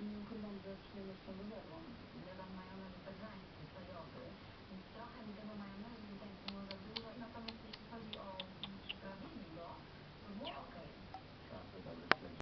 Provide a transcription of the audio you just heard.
Nie ukrywam,